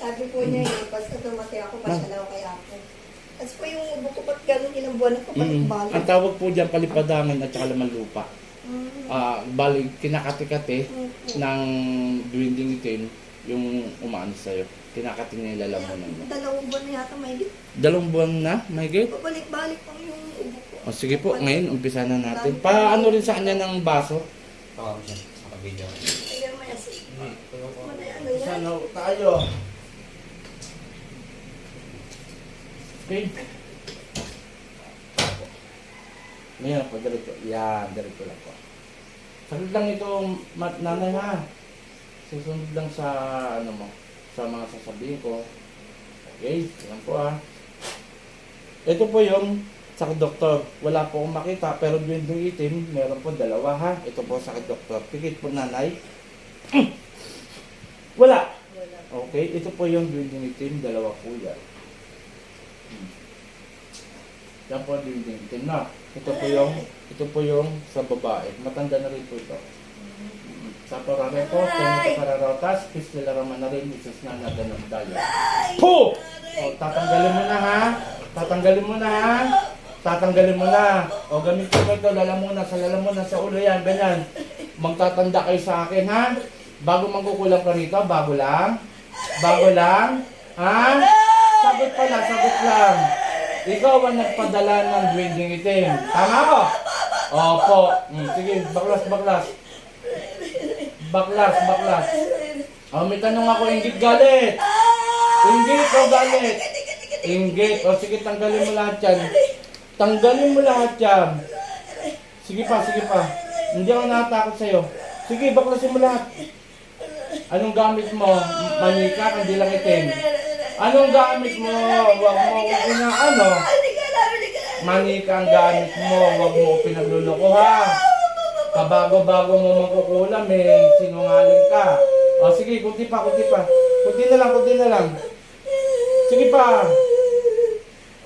sabi po niya eh, basta dumati ako, pasyalaw kay ako. Tapos po yung ubo ko, pat ganun ilang buwan ako, Mm. Ang balik-balik. tawag po dyan palipadangan at saka laman lupa. Mm. Ah, bali, kinakati-kati Opo. ng dwinding itim yung umaano sa'yo. Kinakati niya yung lalamunan mo. Dalawang buwan na yata may Dalawang buwan na, may gate? Pabalik-balik pang yung ubo ko. O sige po, ngayon umpisa na natin. Paano rin sa kanya ng baso? Tawag siya. Naka-video. Ayan, may asin. Ano yan? Ano yan? na tayo. Okay. Ngayon po, dirito. Yan, dirito lang po. Saglit lang ito, mat nanay ha. Susunod lang sa, ano mo, sa mga sasabihin ko. Okay, yan po ah. Ito po yung sakit doktor. Wala po akong makita, pero dwindling itim, meron po dalawa ha. Ito po sakit doktor. Pikit po nanay. Wala. Wala. Okay, ito po yung building itim, dalawa po yan. Hmm. Yan po building itim na. Ito po yung, ito po yung sa babae. Matanda na rin po ito. Sa parame po, kaya ito kararotas, pistila raman na rin, isus na natin ng daya. Po! O, tatanggalin mo na ha. Tatanggalin mo na ha. Tatanggalin mo na. O, gamitin mo ito, lalamunan sa lalamunan sa ulo yan, ganyan. Magtatanda kayo sa akin ha. Bago magkukulang ka rito, bago lang. Bago lang. Ha? Sagot pala, sagot lang. Ikaw ang nagpadala ng dwindling itim. Tama ko? Opo. Hmm, sige, baklas, baklas. Baklas, baklas. Oh, may tanong ako, inggit galit. Inggit o galit? Inggit. O sige, tanggalin mo lahat yan. Tanggalin mo lahat yan. Sige pa, sige pa. Hindi ako natatakot sa'yo. Sige, baklasin mo lahat. Anong gamit mo? Manika, hindi lang itim. Anong gamit mo? Huwag mo ano? Alam. Manika ang gamit mo. Huwag mo pinagluloko, ha? Kabago-bago mo magkukulam, eh. Sinungaling ka. O, sige, kunti pa, kunti pa. Kunti na lang, kunti na lang. Sige pa.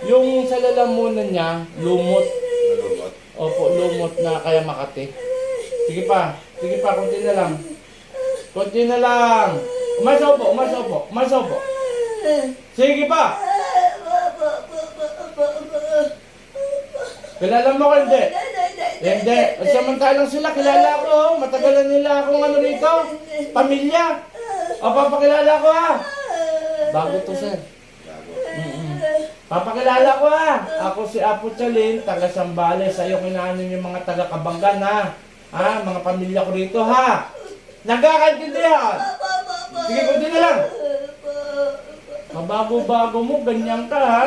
Yung sa lalamunan niya, lumot. Nalulot. Opo, lumot na kaya makati. Sige pa, sige pa, kunti na lang. Kunti na lang. Umasaw po, umasaw po, umasaw po. Sige pa. Kilala mo ko hindi? Hindi. Samantalang sila, kilala ko. oh. Matagal na nila akong ano rito. Pamilya. O, papakilala ko ha. Bago to, sir. Papakilala ko ha. Ako si Apo Chalin, taga Sambales. Sa'yo kinaanin yung mga taga Kabanggan ha. Ha, mga pamilya ko rito ha. Nagkakaintindihan. Sige, kunti na lang. Mabago-bago mo, ganyan ka ha.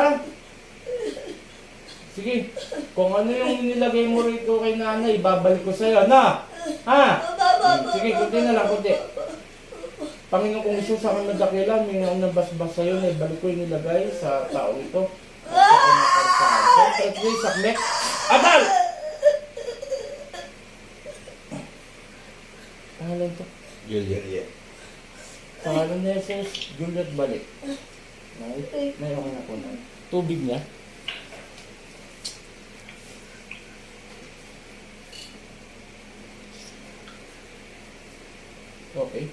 Sige, kung ano yung nilagay mo rito kay nanay, babalik ko sa'yo, na? Ha? Sige, kunti na lang, kunti. Panginoon kung Isus ako nagdakilan, may ang nabasbas sa'yo, na ibalik ko yung nilagay sa tao ito. Sa. Siyempre, please, sakmek. Atal! Pangalan to? Juliet. Pangalan niya Jesus, Juliet Balik. May, may okay na po na. Tubig niya. Okay.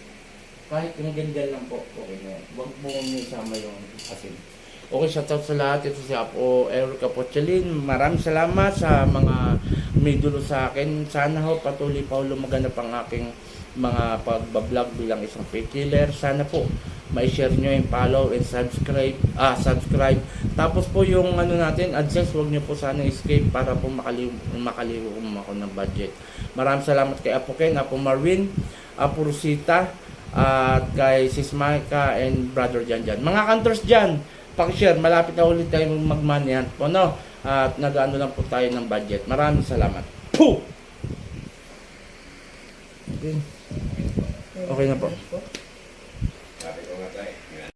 Kahit yung ganyan lang po, okay na yan. Huwag mo may sama yung asin. Okay, shoutout sa lahat. Ito si Apo Erica Pochelin. Maraming salamat sa mga may dulo sa akin. Sana ho patuloy pa lumaganap ang aking mga pagbablog bilang isang fake killer. Sana po ma-share nyo yung follow and subscribe. Ah, subscribe. Tapos po yung ano natin, AdSense, huwag nyo po sana escape para po makaliw, makaliw ako ng budget. Maraming salamat kay Apo Ken, Apo Marvin, Apo Rosita, at kay Sis Maika and Brother Jan Jan. Mga kantors dyan, pakishare, malapit na ulit tayo magmanihan po, no? At nag-ano lang po tayo ng budget. Maraming salamat. Puh! Okay. Okay na po.